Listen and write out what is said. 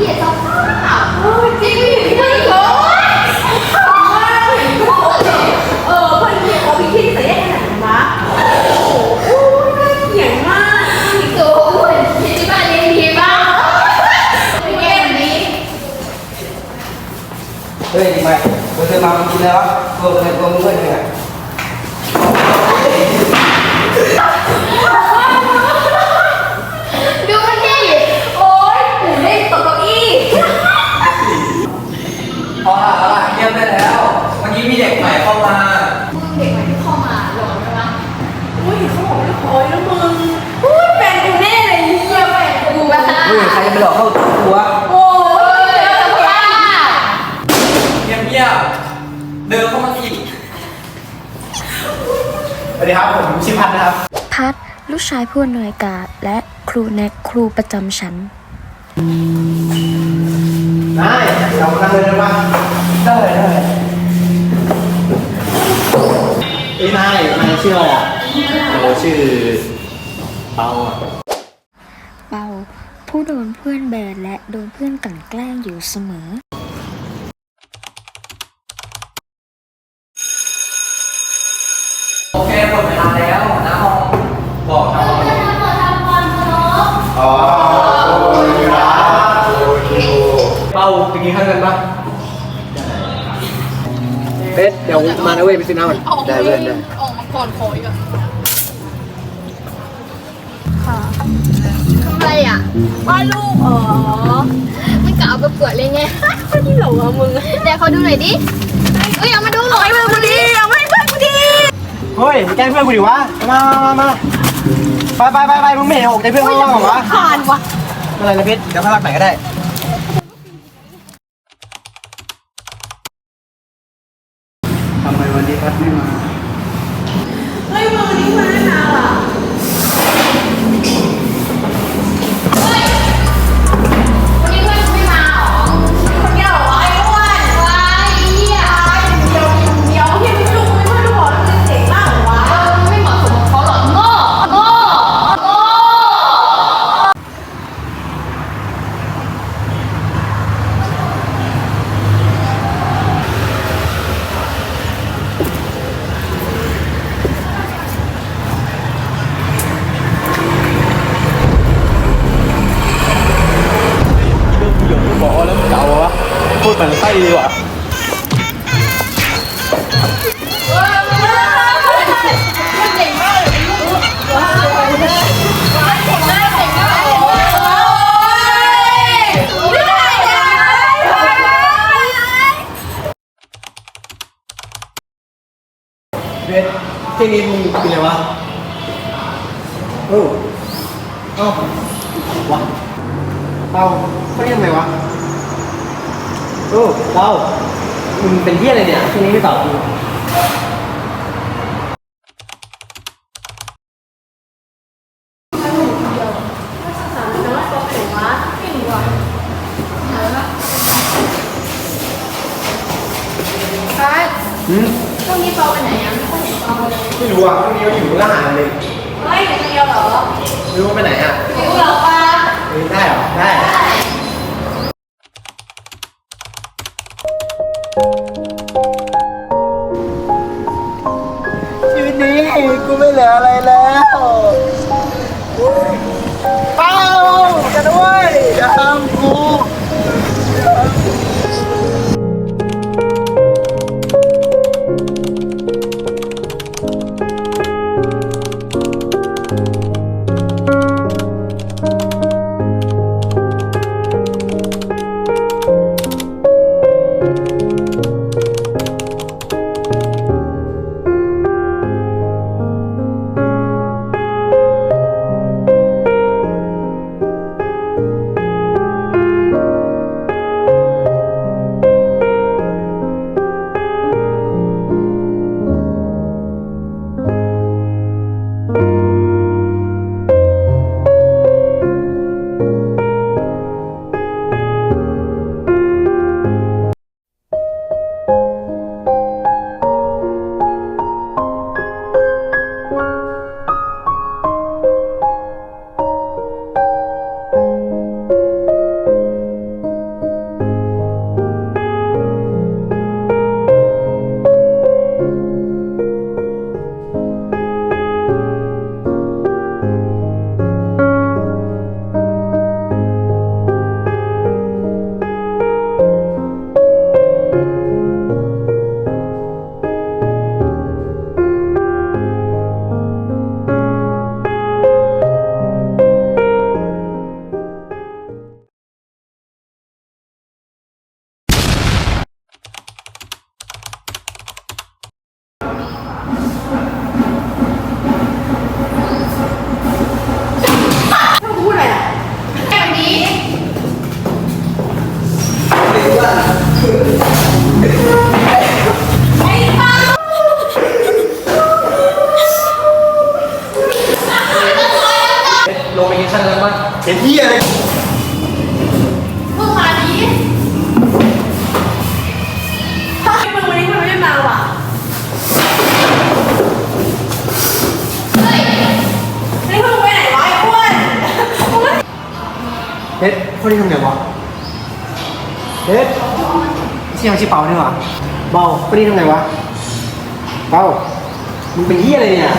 เกลียดสภาพเฮ้ยจริงไม่อยู่ที่ไหนโอ๊ยเออเพื่อดีเขาพี่ที่ใส่ได้ขนาดนั้นวะโอ้โหน่าเกลียดมากโอ้ยที่บ้านเลี้ยงดีบ้างเป็นไงวันนี้เฮ้ยทำไมกูเธอมากินแล้วตัวอะไรตัวมึงเพื่อนเละเอาละเยี่ยมได้แล้ว เมื่อกี้มีเด็กใหม่เข้ามามึงเด็กใหม่ที่เข้ามาหลอนไหมวะอุ้ยเขาบอกไม่ขอแล้วมึงอุ้ยแฟนกูแน่เลยเฮียแฟนกูกูบ้าเฮ้ยใครจะไปหลอกเข้าตัวโอ้ยเจอสภาพเงียบเงียบเดินเข้ามาอีกสวัสดีครับผมชิพัฒน์นะครับ พัดลูกชายผู้อำนวยการและครูแนกครูประจำชั้นนายเรานั่งเลยได้ปะไชื่ออะไรอะโอ้ชื่อเปาอะเปาผู้โดนเพื่อนแบนและโดนเพื่อนกลั่นแกล้งอยู่เสมอ โอเคหมดเวลาแล้วหน้าห้องบอกทางห้องอ๋อโอ้ยนะโอ้ยเป้าไปกินข้าวกันปะเบสเดี๋ยวมานะเว้ยไปซื้อน้ำก่อนได้เพื่อนได้ ออกมาก่อนขออีกอะทำอะไรอะว่าลูกอ๋อมันกะเอาไปเปิดเลยไงคนที่หลงอะมึงเดี๋ยวเขาดูหน่อยดิเอ้ยเอามาดูหน่อยเพื่อนกูดีเอาให้เพื่อนกูดีเฮ้ยแกล้งเพื่อนกูดิวะมามามาไปไปไปไปมึงไม่เห็นอกใจเพื่อนเขาบ้างเหรอวะผ่านวะอะไรนะเพชรเดี๋ยวพารักใหม่ก็ได้ ทำไมวันนี้พัดไม่มา เฮ้ย พูดเหมือนไส้ดีกว่าเบสที่นี้มึงกินอะไรวะเออเอ้าวะเต้าเขาเรียกทำไมวะ เออเต้ามึงเป็นเที่ยอะไรเนี่ยที่นี้ไม่ตอบกูหืมช่วงนี้เปาไปไหนอะไม่ค่อยเห็นเปาเลย ไม่รู้อะพรุ่งนี้เขาอยู่ร้านอาหารเลยเฮ้ยอยู่คนเดียวเหรอไม่รู้ว่าไปไหนอะ ไม่รู้หรอ กูไม่เหลืออะไรแล้วเป้ากันด้วยอย่าทำกู ลงไปกินข้าวกันบ้างเห็นที่อะไรมึงมาดิถ้าให้มึงวันนี้มึงไม่มาว่ะเฮ้ยนี่มึงไปไหนวะไอ้อ้วนมึงไม่เพชรพวกนี้ทำไงวะเพชรที่ยังชื่อเปาเนี่ยหว่าเบาพวกนี้ทำไงวะเบามึงเป็นที่อะไรเนี่ย